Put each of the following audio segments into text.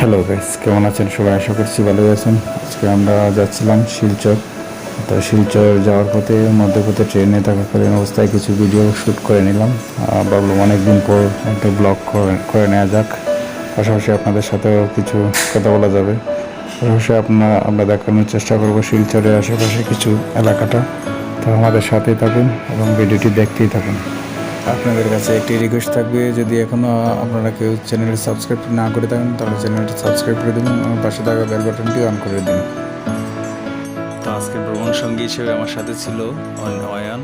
Hello guys কেমন আছেন? সবাই আশা করছি ভালো আছেন। আজকে আমরা যাচ্ছিলাম শিলচর। তো শিলচর যাওয়ার পথে, মধ্যপথে ট্রেনে থাকাকালীন অবস্থায় কিছু ভিডিও শ্যুট করে নিলাম। ভাবলাম অনেকদিন পর একটা ব্লগ করে নেওয়া যাক। পাশাপাশি আপনাদের সাথেও কিছু কথা বলা যাবে। পাশাপাশি আপনার, আমরা দেখানোর চেষ্টা করব শিলচরের আশেপাশে কিছু এলাকাটা। তো আমাদের সাথেই থাকুন এবং ভিডিওটি দেখতেই থাকুন। আপনাদের কাছে একটি রিকোয়েস্ট থাকবে, যদি এখনও আপনারা কেউ চ্যানেলটি সাবস্ক্রাইব না করে থাকেন, তাহলে চ্যানেলটি সাবস্ক্রাইব করে দিন এবং পাশে থাকা বেল বাটনটি অন করে দিন। তো আজকে ভ্রমণ সঙ্গী হিসেবে আমার সাথে ছিল অয়ন অয়ন।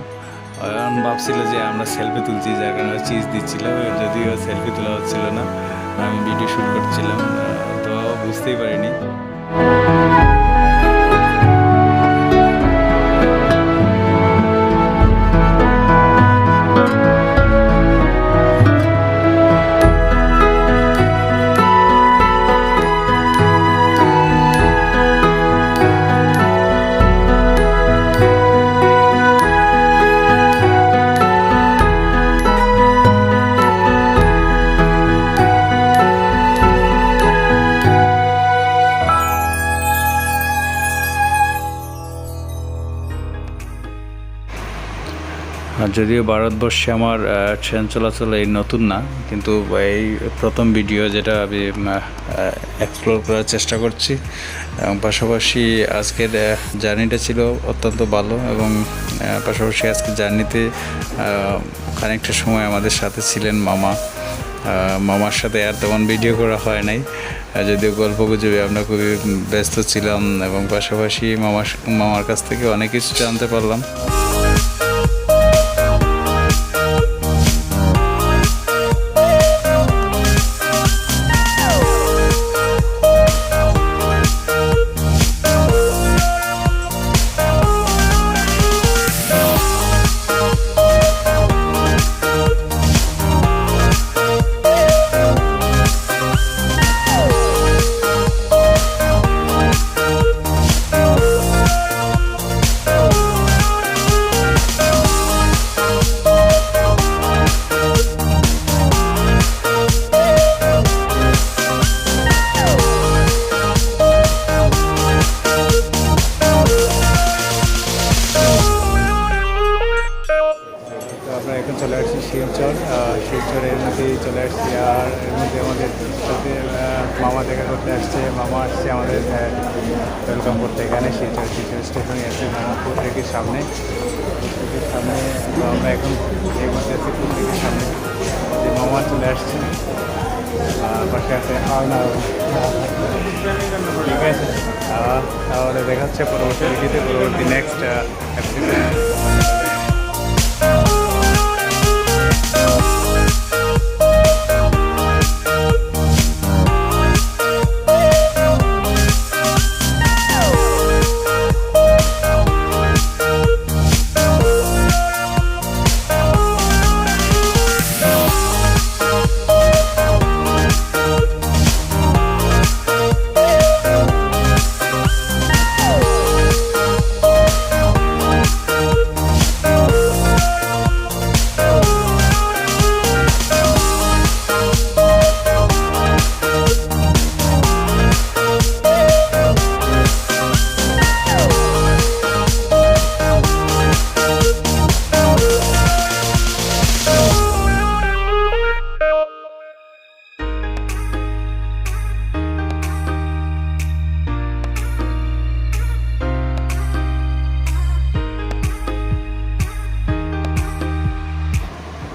ভাবছিল যে আমরা সেলফি তুলছি, যার কারণে চিজ দিচ্ছিলাম যদিও সেলফি তোলা হচ্ছিল না। আমি ভিডিও শ্যুট করছিলাম তো বুঝতেই পারিনি। যদিও ভারতবর্ষে আমার ট্রেন চলাচল এই নতুন না, কিন্তু এই প্রথম ভিডিও যেটা আমি এক্সপ্লোর করার চেষ্টা করছি। এবং পাশাপাশি আজকের জার্নিটা ছিল অত্যন্ত ভালো এবং পাশাপাশি আজকের জার্নিতে খানিকটা সময় আমাদের সাথে ছিলেন মামা। মামার সাথে আর তেমন ভিডিও করা হয় নাই। যদিও গল্প গুজবে আমরা খুবই ব্যস্ত ছিলাম এবং পাশাপাশি মামার মামার কাছ থেকে অনেক কিছু জানতে পারলাম। চলে আসছি শিলচর শিলচরের মধ্যেই চলে আসছি আর এর মধ্যে আমাদের সাথে মামা দেখা করতে আসছে, মামা আসছে আমাদের ওয়েলকাম করতে এখানে শিলচর শিলচর স্টেশনে আছে মোহাম্মদপুর থেকে সামনে। সামনে আমরা এখন এই মধ্যে আছি পুলিশের সামনে। যে মামা চলে আসছে পাশে আছে ঠিক আছে তাহলে দেখা হচ্ছে পরবর্তী পরবর্তী নেক্সট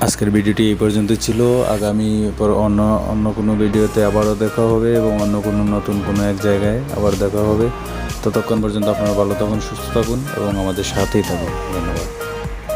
আজকের ভিডিওটি এই পর্যন্ত ছিল। আগামী পর অন্য অন্য কোনো ভিডিওতে আবারও দেখা হবে এবং অন্য কোনো নতুন কোনো এক জায়গায় আবার দেখা হবে। ততক্ষণ পর্যন্ত আপনারা ভালো থাকুন, সুস্থ থাকুন এবং আমাদের সাথেই থাকুন। ধন্যবাদ।